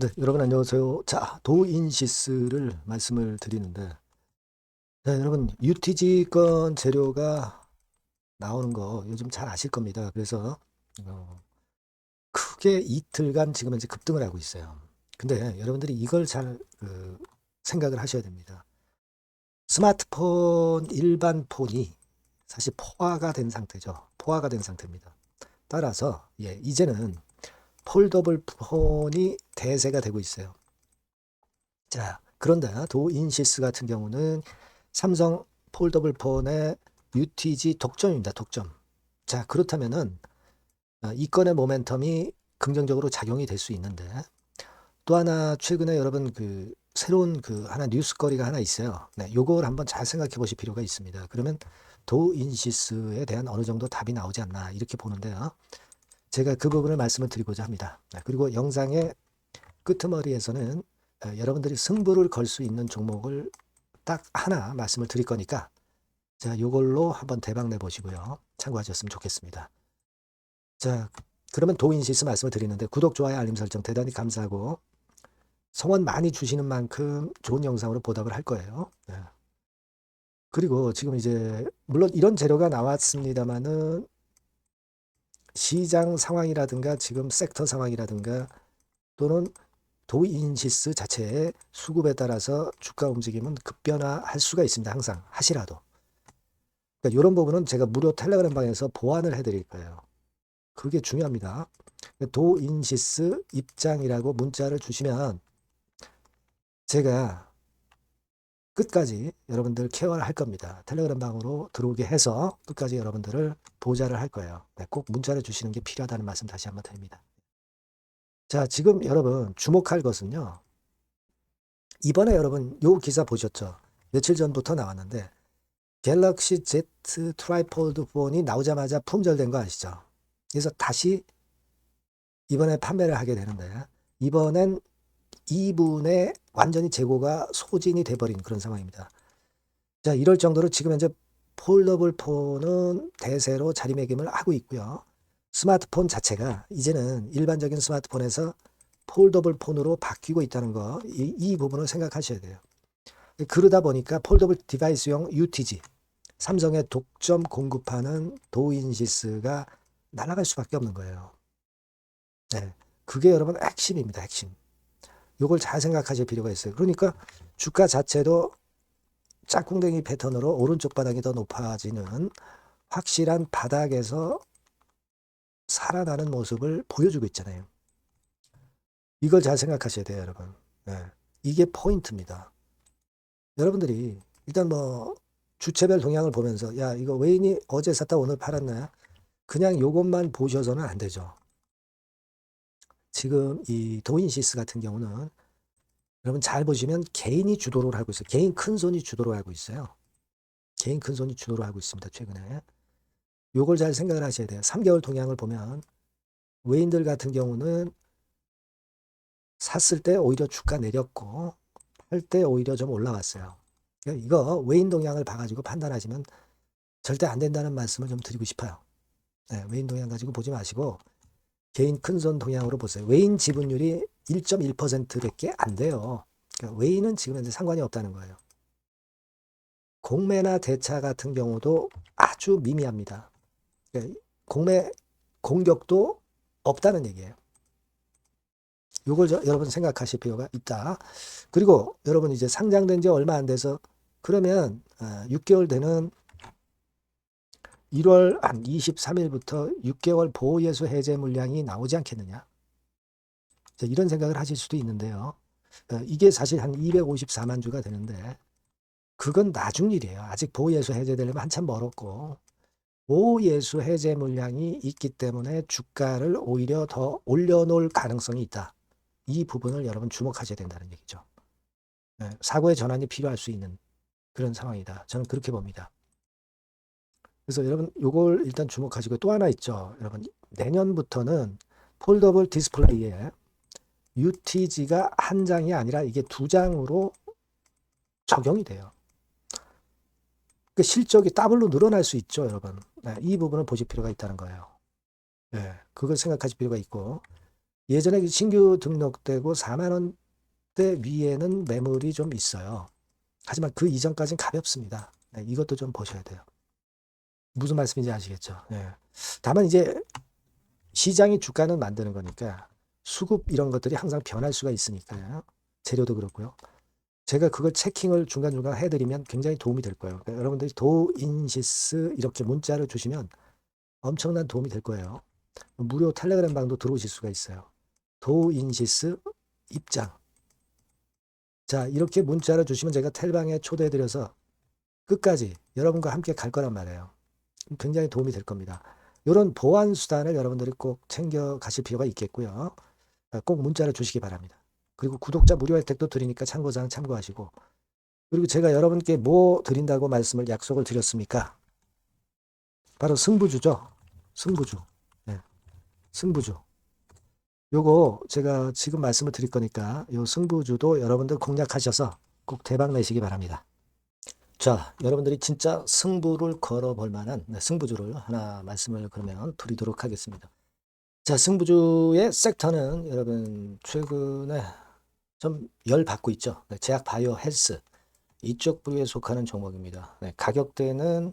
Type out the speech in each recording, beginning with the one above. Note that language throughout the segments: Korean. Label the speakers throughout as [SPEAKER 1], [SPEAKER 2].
[SPEAKER 1] 네, 여러분 안녕하세요. 자, 도인시스를 말씀을 드리는데, 자, 여러분 UTG 건 재료가 나오는 거 요즘 잘 아실 겁니다. 그래서 어, 크게 이틀간 지금 현재 급등을 하고 있어요. 근데 여러분들이 이걸 잘 그, 생각을 하셔야 됩니다. 스마트폰 일반 폰이 사실 포화가 된 상태죠. 포화가 된 상태입니다. 따라서 예, 이제는 폴더블 폰이 대세가 되고 있어요. 자, 그런데 도인시스 같은 경우는 삼성 폴더블 폰의 UTG 독점입니다. 독점. 자, 그렇다면은 어, 이 건의 모멘텀이 긍정적으로 작용이 될 수 있는데 또 하나 최근에 여러분 그 새로운 그 하나 뉴스거리가 하나 있어요. 네, 요걸 한번 잘 생각해 보실 필요가 있습니다. 그러면 도인시스에 대한 어느 정도 답이 나오지 않나 이렇게 보는데요. 제가 그 부분을 말씀을 드리고자 합니다. 네, 그리고 영상의 끄트머리에서는 어, 여러분들이 승부를 걸 수 있는 종목을 딱 하나 말씀을 드릴 거니까 자, 요걸로 한번 대박 내 보시고요. 참고하셨으면 좋겠습니다. 자, 그러면 도인시스 말씀을 드리는데 구독, 좋아요, 알림 설정 대단히 감사하고 성원 많이 주시는 만큼 좋은 영상으로 보답을 할 거예요. 네. 그리고 지금 이제 물론 이런 재료가 나왔습니다만은 시장 상황이라든가 지금 섹터 상황이라든가 또는 도인시스 자체의 수급에 따라서 주가 움직임은 급변화할 수가 있습니다. 항상 하시라도. 그러니까 이런 부분은 제가 무료 텔레그램 방에서 보완을 해드릴 거예요. 그게 중요합니다. 도인시스 입장이라고 문자를 주시면 제가 끝까지 여러분들 케어를 할 겁니다. 텔레그램 방으로 들어오게 해서 끝까지 여러분들을 보좌를 할 거예요. 네, 꼭 문자를 주시는 게 필요하다는 말씀 다시 한번 드립니다. 자, 지금 여러분 주목할 것은요. 이번에 여러분 요 기사 보셨죠? 며칠 전부터 나왔는데 갤럭시 Z 트라이폴드 폰이 나오자마자 품절된 거 아시죠? 그래서 다시 이번에 판매를 하게 되는데 이번엔 2분에 완전히 재고가 소진이 돼버린 그런 상황입니다. 자, 이럴 정도로 지금 현재 폴더블 폰은 대세로 자리매김을 하고 있고요. 스마트폰 자체가 이제는 일반적인 스마트폰에서 폴더블 폰으로 바뀌고 있다는 거, 이, 이 부분을 생각하셔야 돼요. 그러다 보니까 폴더블 디바이스용 UTG, 삼성의 독점 공급하는 도인시스가 날아갈 수밖에 없는 거예요. 네. 그게 여러분 핵심입니다. 핵심. 요걸 잘 생각하실 필요가 있어요. 그러니까 주가 자체도 짝꿍댕이 패턴으로 오른쪽 바닥이 더 높아지는 확실한 바닥에서 살아나는 모습을 보여주고 있잖아요. 이걸 잘 생각하셔야 돼요, 여러분. 네. 이게 포인트입니다. 여러분들이 일단 뭐 주체별 동향을 보면서 야 이거 외인이 어제 샀다 오늘 팔았나 그냥 요것만 보셔서는 안 되죠. 지금 이 도인시스 같은 경우는 여러분 잘 보시면 개인이 주도를 하고 있어요. 개인 큰 손이 주도를 하고 있어요. 개인 큰 손이 주도를 하고 있습니다. 최근에. 요걸 잘 생각을 하셔야 돼요. 3개월 동향을 보면 외인들 같은 경우는 샀을 때 오히려 주가 내렸고 팔 때 오히려 좀 올라왔어요. 이거 외인 동향을 봐가지고 판단하시면 절대 안 된다는 말씀을 좀 드리고 싶어요. 네, 외인 동향 가지고 보지 마시고 개인 큰손 동향으로 보세요. 외인 지분율이 1.1%밖에 안 돼요. 그러니까 외인은 지금 현재 상관이 없다는 거예요. 공매나 대차 같은 경우도 아주 미미합니다. 그러니까 공매 공격도 없다는 얘기예요. 요걸 저, 여러분 생각하실 필요가 있다. 그리고 여러분 이제 상장된 지 얼마 안 돼서 그러면 어, 6개월 되는 1월 한 23일부터 6개월 보호예수 해제 물량이 나오지 않겠느냐. 자, 이런 생각을 하실 수도 있는데요. 어, 이게 사실 한 254만 주가 되는데 그건 나중 일이에요. 아직 보호예수 해제되려면 한참 멀었고 보호예수 해제 물량이 있기 때문에 주가를 오히려 더 올려놓을 가능성이 있다. 이 부분을 여러분 주목하셔야 된다는 얘기죠. 네, 사고의 전환이 필요할 수 있는 그런 상황이다. 저는 그렇게 봅니다. 그래서 여러분 요걸 일단 주목하시고 또 하나 있죠. 여러분 내년부터는 폴더블 디스플레이에 UTG가 한 장이 아니라 이게 두 장으로 적용이 돼요. 그 실적이 더블로 늘어날 수 있죠, 여러분. 네, 이 부분을 보실 필요가 있다는 거예요. 네, 그걸 생각하실 필요가 있고 예전에 신규 등록되고 4만 원대 위에는 매물이 좀 있어요. 하지만 그 이전까지는 가볍습니다. 네, 이것도 좀 보셔야 돼요. 무슨 말씀인지 아시겠죠? 네. 다만 이제 시장이 주가는 만드는 거니까 수급 이런 것들이 항상 변할 수가 있으니까요. 재료도 그렇고요. 제가 그걸 체킹을 중간중간 해드리면 굉장히 도움이 될 거예요. 그러니까 여러분들이 도인시스 이렇게 문자를 주시면 엄청난 도움이 될 거예요. 무료 텔레그램 방도 들어오실 수가 있어요. 도인시스 입장. 자, 이렇게 문자를 주시면 제가 텔방에 초대해드려서 끝까지 여러분과 함께 갈 거란 말이에요. 굉장히 도움이 될 겁니다. 이런 보안 수단을 여러분들이 꼭 챙겨 가실 필요가 있겠고요. 아, 꼭 문자를 주시기 바랍니다. 그리고 구독자 무료 혜택도 드리니까 참고사항 참고하시고 그리고 제가 여러분께 뭐 드린다고 말씀을 약속을 드렸습니까? 바로 승부주죠. 승부주. 네. 승부주. 요거 제가 지금 말씀을 드릴 거니까 요 승부주도 여러분들 공략하셔서 꼭 대박 내시기 바랍니다. 자, 여러분들이 진짜 승부를 걸어볼 만한 네, 승부주를 하나 말씀을 그러면 드리도록 하겠습니다. 자, 승부주의 섹터는 여러분 최근에 좀 열 받고 있죠. 네, 제약 바이오 헬스 이쪽 부류에 속하는 종목입니다. 네, 가격대는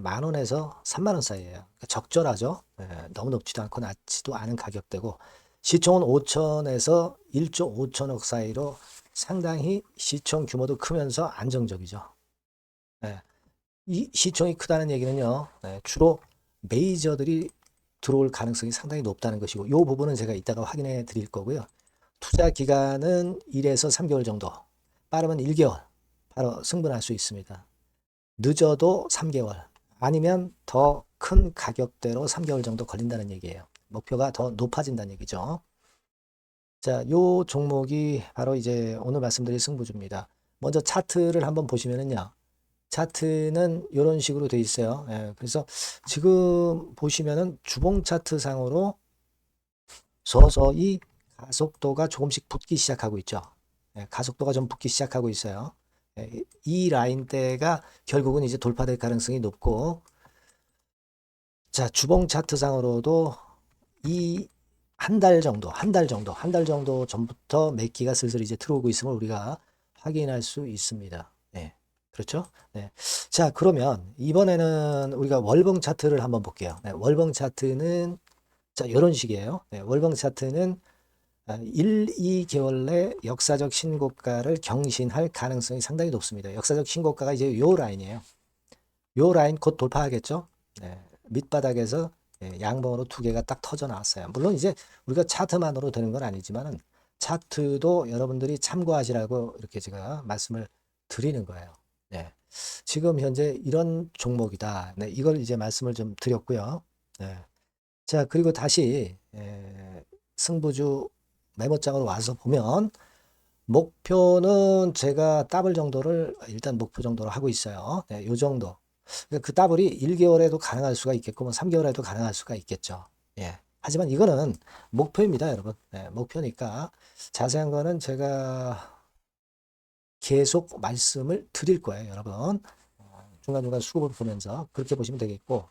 [SPEAKER 1] 만 원에서 3만 원 사이에요. 그러니까 적절하죠. 네, 너무 높지도 않고 낮지도 않은 가격대고 시총은 5천에서 1조 5천억 사이로 상당히 시총 규모도 크면서 안정적이죠. 네, 이 시총이 크다는 얘기는요. 네, 주로 메이저들이 들어올 가능성이 상당히 높다는 것이고 이 부분은 제가 이따가 확인해 드릴 거고요. 투자 기간은 1에서 3개월 정도, 빠르면 1개월 바로 승분할 수 있습니다. 늦어도 3개월, 아니면 더 큰 가격대로 3개월 정도 걸린다는 얘기예요. 목표가 더 높아진다는 얘기죠. 자, 요 종목이 바로 이제 오늘 말씀드릴 승부주입니다. 먼저 차트를 한번 보시면은요. 차트는 이런 식으로 돼 있어요. 예, 그래서 지금 보시면은 주봉 차트 상으로 서서히 가속도가 조금씩 붙기 시작하고 있죠. 예, 가속도가 좀 붙기 시작하고 있어요. 예, 이 라인대가 결국은 이제 돌파될 가능성이 높고 자 주봉 차트 상으로도 이 한 달 정도, 한 달 정도, 한 달 정도 전부터 매기가 슬슬 이제 들어오고 있음을 우리가 확인할 수 있습니다. 네, 그렇죠? 네. 자, 그러면 이번에는 우리가 월봉 차트를 한번 볼게요. 네, 월봉 차트는 자, 이런 식이에요. 네, 월봉 차트는 1, 2개월 내 역사적 신고가를 경신할 가능성이 상당히 높습니다. 역사적 신고가가 이제 요 라인이에요. 요 라인 곧 돌파하겠죠? 네, 밑바닥에서 예, 양봉으로 두 개가 딱 터져 나왔어요. 물론 이제 우리가 차트만으로 되는 건 아니지만은 차트도 여러분들이 참고하시라고 이렇게 제가 말씀을 드리는 거예요. 네. 지금 현재 이런 종목이다. 네, 이걸 이제 말씀을 좀 드렸고요. 네. 자, 그리고 다시 에, 승부주 메모장으로 와서 보면 목표는 제가 더블 정도를 일단 목표 정도로 하고 있어요. 네, 요 정도. 그러니까 그 더블이 1개월에도 가능할 수가 있겠고, 뭐 3개월에도 가능할 수가 있겠죠. 예. 하지만 이거는 목표입니다, 여러분. 네, 목표니까 자세한 거는 제가 계속 말씀을 드릴 거예요, 여러분. 중간중간 수급을 보면서 그렇게 보시면 되겠고.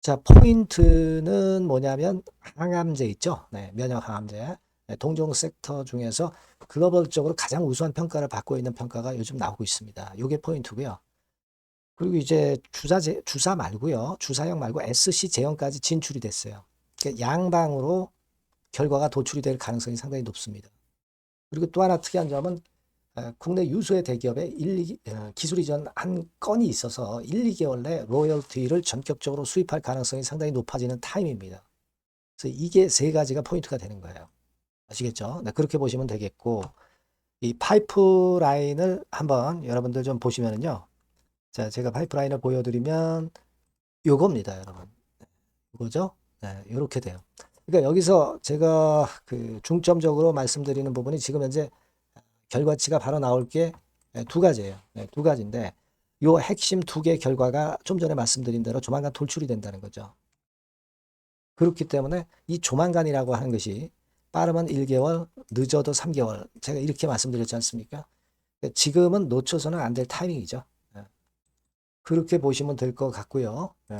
[SPEAKER 1] 자, 포인트는 뭐냐면 항암제 있죠? 네, 면역 항암제. 네, 동종 섹터 중에서 글로벌적으로 가장 우수한 평가를 받고 있는 평가가 요즘 나오고 있습니다. 이게 포인트고요. 그리고 이제 주사 제, 주사 말고요. 주사형 말고 SC 제형까지 진출이 됐어요. 그러니까 양방으로 결과가 도출이 될 가능성이 상당히 높습니다. 그리고 또 하나 특이한 점은 어, 국내 유수의 대기업에 1, 2, 어, 기술 이전 한 건이 있어서 1, 2개월 내 로열티를 전격적으로 수입할 가능성이 상당히 높아지는 타임입니다. 그래서 이게 세 가지가 포인트가 되는 거예요. 아시겠죠? 네, 그렇게 보시면 되겠고 이 파이프라인을 한번 여러분들 좀 보시면은요. 자, 제가 파이프라인을 보여드리면 요겁니다, 여러분. 이거죠? 네, 이렇게 돼요. 그러니까 여기서 제가 그 중점적으로 말씀드리는 부분이 지금 현재 결과치가 바로 나올 게 두 가지예요. 네, 두 가지인데 요 핵심 두 개 결과가 좀 전에 말씀드린 대로 조만간 돌출이 된다는 거죠. 그렇기 때문에 이 조만간이라고 하는 것이 빠르면 1개월, 늦어도 3개월. 제가 이렇게 말씀드렸지 않습니까? 지금은 놓쳐서는 안 될 타이밍이죠. 네. 그렇게 보시면 될 것 같고요. 네.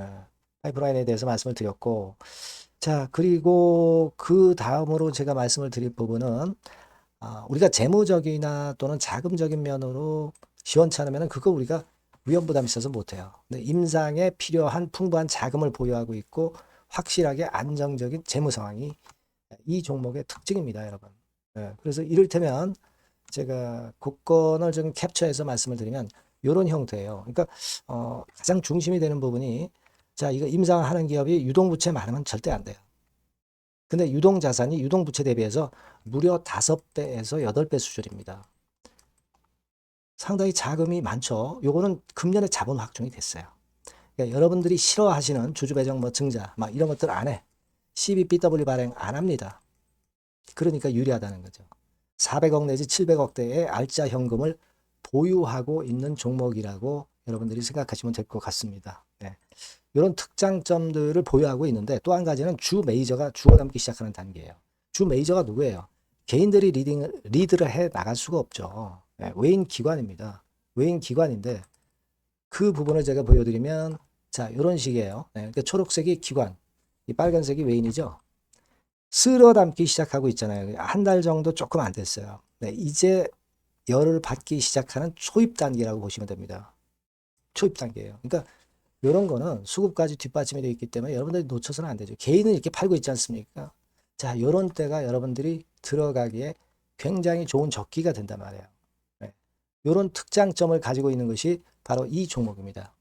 [SPEAKER 1] 파이프라인에 대해서 말씀을 드렸고 자, 그리고 그 다음으로 제가 말씀을 드릴 부분은 아, 우리가 재무적이나 또는 자금적인 면으로 시원찮으면 그거 우리가 위험 부담이 있어서 못해요. 근데 임상에 필요한 풍부한 자금을 보유하고 있고 확실하게 안정적인 재무 상황이 이 종목의 특징입니다, 여러분. 예, 그래서 이를테면 제가 국권을 좀 캡처해서 말씀을 드리면 이런 형태예요. 그러니까 어, 가장 중심이 되는 부분이 자, 이거 임상하는 기업이 유동부채 많으면 절대 안 돼요. 근데 유동 자산이 유동 부채 대비해서 무려 5배에서 8배 수준입니다. 상당히 자금이 많죠. 요거는 금년에 자본 확정이 됐어요. 그러니까 여러분들이 싫어하시는 주주 배정 뭐 증자 막 이런 것들 안 해. CBBW 발행 안 합니다. 그러니까 유리하다는 거죠. 400억 내지 700억대의 알짜 현금을 보유하고 있는 종목이라고 여러분들이 생각하시면 될 것 같습니다. 네. 이런 특장점들을 보유하고 있는데 또 한 가지는 주 메이저가 죽어남기 시작하는 단계예요. 주 메이저가 누구예요? 개인들이 리딩, 리드를 해 나갈 수가 없죠. 네, 외인 기관입니다. 외인 기관인데 그 부분을 제가 보여드리면 자 이런 식이에요. 네, 그러니까 초록색이 기관, 이 빨간색이 외인이죠. 쓸어 담기 시작하고 있잖아요. 한 달 정도 조금 안 됐어요. 네, 이제 열을 받기 시작하는 초입 단계라고 보시면 됩니다. 초입 단계예요. 그러니까 이런 거는 수급까지 뒷받침이 되어 있기 때문에 여러분들이 놓쳐서는 안 되죠. 개인은 이렇게 팔고 있지 않습니까? 자, 이런 때가 여러분들이 들어가기에 굉장히 좋은 적기가 된단 말이에요. 네. 이런 특장점을 가지고 있는 것이 바로 이 종목입니다.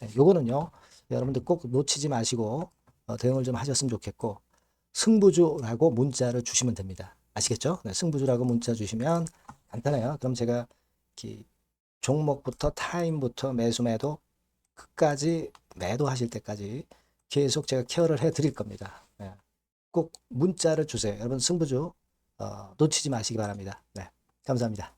[SPEAKER 1] 네, 요거는요, 여러분들 꼭 놓치지 마시고 어, 대응을 좀 하셨으면 좋겠고 승부주라고 문자를 주시면 됩니다. 아시겠죠? 네, 승부주라고 문자 주시면 간단해요. 그럼 제가 이렇게 종목부터 타임부터 매수 매도 끝까지 매도하실 때까지 계속 제가 케어를 해 드릴 겁니다. 네. 꼭 문자를 주세요. 여러분 승부주 어, 놓치지 마시기 바랍니다. 네. 감사합니다.